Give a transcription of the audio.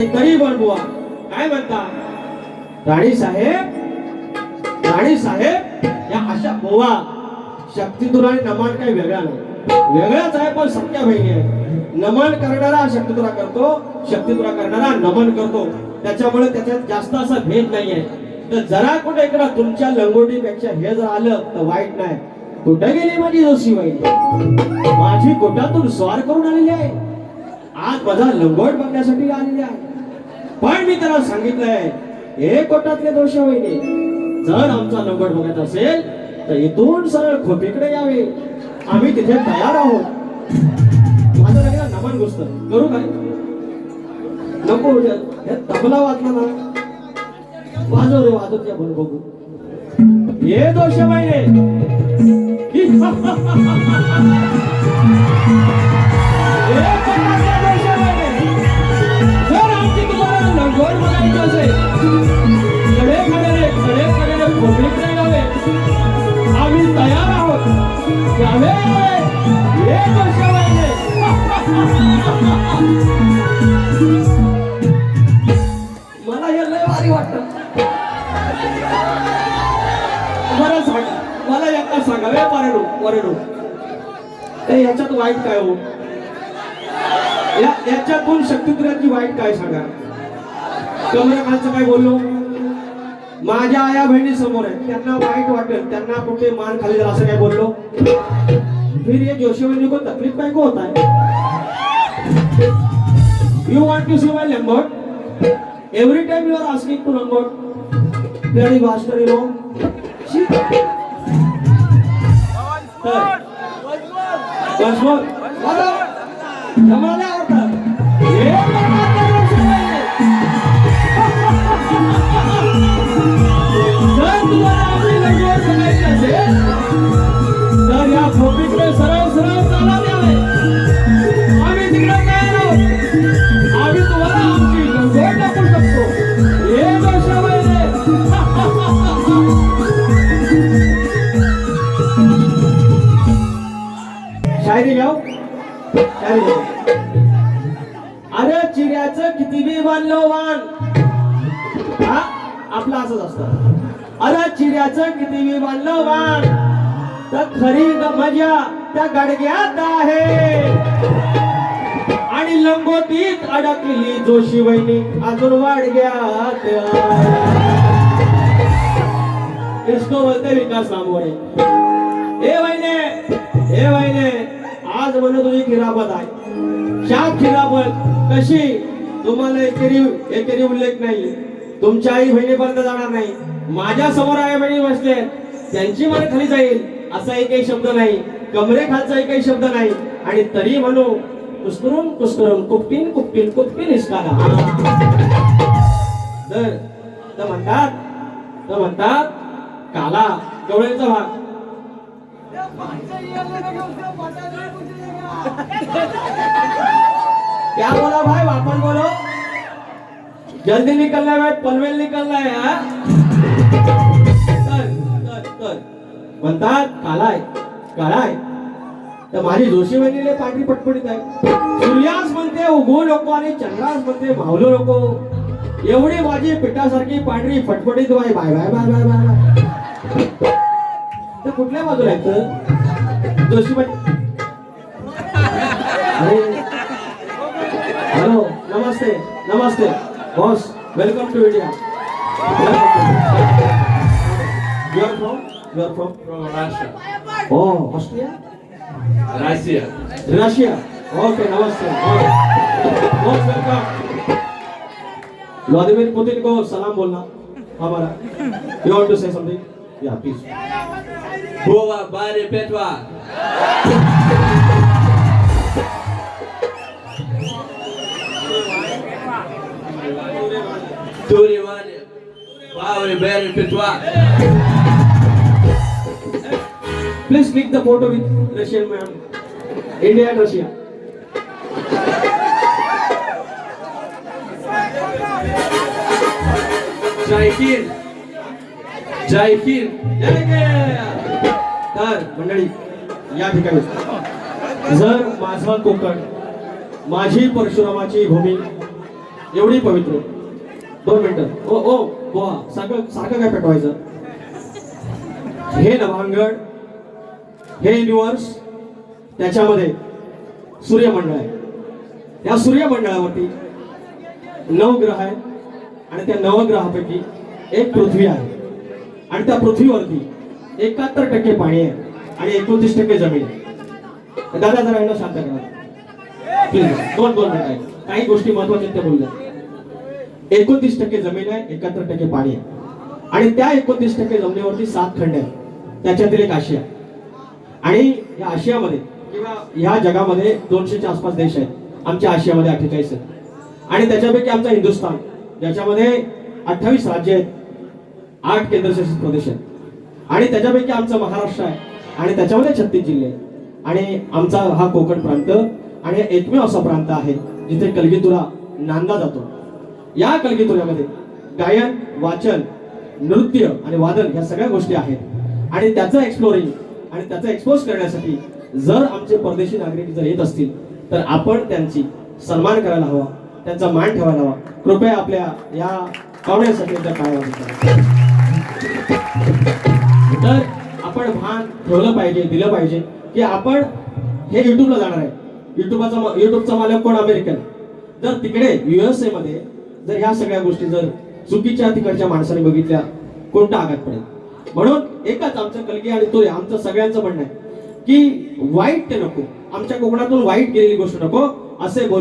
तरी बनवा काय म्हणता? राणी साहेब राणी साहेब या अशा बोवा. शक्तितुरा आणि नमन काही वेगळा नाही. वेगळाच आहे पण सत्या बहिणी आहे. नमन करणारा शक्तितुरा करतो शक्तितुरा करणारा नमन करतो. त्याच्यामुळे त्याच्यात जास्त असा भेद नाहीये. तर जरा कुठे इकडं तुमच्या लंगोटीपेक्षा हे जर आलं तर वाईट नाही. कुठे गेली माझी जोशी बाई? माझी कोटातून स्वार करून आलेली आहे. आज माझा लंगोट बघण्यासाठी आलेली आहे. पण मी त्याला सांगितलंय हे कोटातले दोष वहिनी. जर आमचा नंबर बघत असेल तर इथून सरळ खोपीकडे यावे. आम्ही तिथे तयार आहोत. माझं लगेच नमन गोष्ट करू काय? नको हे तबला वाजला ना. वाजव रे वाजव त्या बन बघू. हे दोष महिने हे कडे खडे आम्ही तयार आहोत. मला हे लय भारी वाटत सांग मला सांगा वे वरडू वरडू याच्यात वाईट काय हो या याच्यातून शक्तिपुराची वाईट काय सांगा? कमरखालचं काय बोललो? माझ्या आया बहिणी समोर आहे त्यांना वाईट वाटेल. त्यांना कुठे मान खाली असं काय बोललो? फिर ये जोशी बहिणी को तकलीफ काय को होता है you want to see my लंगोट every time you are asking to लंगोट प्यारी भास्कर यू नो बस बस मला आवडत आपलं असंच असतं. अरे चिऱ्याचं किती मी बांधलं वाण तर खरी मजा त्या गडग्यात आहे. आणि लंगोटीत अडकली जोशी वहिनी अजून वाडग्यात इसको बोलते विकास नामोरे हे वहिने हे वहिने आज म्हणून तुझी खिरापत आहे. शाप खिरापत. कशी? तुम्हाला एकेरी एकेरी उल्लेख नाही तुमच्या आई बहिणीपर्यंत जाणार नाही. माझ्यासमोर आई बहिणी बसले त्यांची मन खाली जाईल असा एकही शब्द नाही. कमरे खालचा एकही शब्द नाही. आणि तरी म्हणू कुस्करून कुस्करून कुपटीन कुपटीन कुपटीन इसकाला तर तर म्हणतात तर म्हणतात काला गवळ्याचा भाग. क्या बोला भाई वापस बोलो. जल्दी निकलना है पनवेल निकलना है म्हणतात कालाय कालाय। तर माझी जोशी बहिणीने पांढरी पटपटीत आहे. सूर्यास म्हणते उगवू नको आणि चंद्रास म्हणते मावलो नको एवढी माझी पिठासारखी पांढरी फटफटीत bye bye bye bye bye bye. तर कुठल्या बाजूला येतं जोशी बहिणी. हॅलो नमस्ते नमस्ते. Boss welcome to India you are from you are from From Russia. Oh Austria Russia. Russia okay Namaste most welcome Vladimir Putin को सलाम बोलना हमारा you want to say something या please Boa, Bari, Petwa. Bari, Bari, Petwa. Please click the photo with Russian ma'am India and Russia Jai Hind. Jai Hind. तर मंडळी या ठिकाणी जर माझा कोकण माझी परशुरामाची भूमी एवढी पवित्र दोन मिनिटं ओ ओ सारखं सारखं काय पेटवायचं? हे नवांगड हे युनिवर्स त्याच्यामध्ये सूर्यमंडळ आहे. या सूर्यमंडळावरती नऊ ग्रह आहेत आणि त्या नवग्रहापैकी एक पृथ्वी आहे. आणि त्या पृथ्वीवरती एकाहत्तर टक्के पाणी आहे आणि एकोणतीस टक्के जमीन आहे. दादा जरा यांना शांत करा. प्लीज दोन दोन मिनिट आहे काही गोष्टी महत्त्वाच्या त्या बोलल्या एकोणतीस टक्के जमीन आहे एकाहत्तर टक्के पाणी आहे. आणि त्या एकोणतीस टक्के जमिनीवरती सात खंड आहेत. त्याच्यातील एक आशिया. आणि या आशियामध्ये किंवा ह्या जगामध्ये दोनशेच्या आसपास देश आहेत. आमच्या आशियामध्ये अठ्ठेचाळीस आहेत. आणि त्याच्यापैकी आमचा हिंदुस्थान ज्याच्यामध्ये अठ्ठावीस राज्य आहेत आठ केंद्रशासित प्रदेश आहेत. आणि त्याच्यापैकी आमचं महाराष्ट्र आहे. आणि त्याच्यामध्ये छत्तीस जिल्हे आहेत. आणि आमचा हा कोकण प्रांत आणि एकमेव असा प्रांत आहे जिथे कलगीतुरा नांदा जातो. या कलगीतुऱ्यामध्ये गायन वाचन नृत्य आणि वादन ह्या सगळ्या गोष्टी आहेत. आणि त्याचं एक्सप्लोरिंग आणि त्याचं एक्सपोज करण्यासाठी जर आमचे परदेशी नागरिक जर येत असतील तर आपण त्यांची सन्मान करायला हवा त्यांचा मान ठेवायला हवा. कृपया आपल्या या पाहुण्यासाठी त्या काय तर आपण भान ठेवलं पाहिजे दिलं पाहिजे की आपण हे युट्यूबला जाणार आहे. युट्यूबचा युट्यूबचा मालक कोण? अमेरिकन. जर तिकडे युएसए मध्ये जर ह्या सगळ्या गोष्टी जर चुकीच्या तिकडच्या माणसाने बघितल्या कोणता आघात पडेल? म्हणून एकच आमचं कलगी आणि तो आमचं सगळ्यांचं म्हणणं आहे की वाईट ते नको. आमच्या कोकणातून वाईट गेलेली गोष्ट नको असे बोलू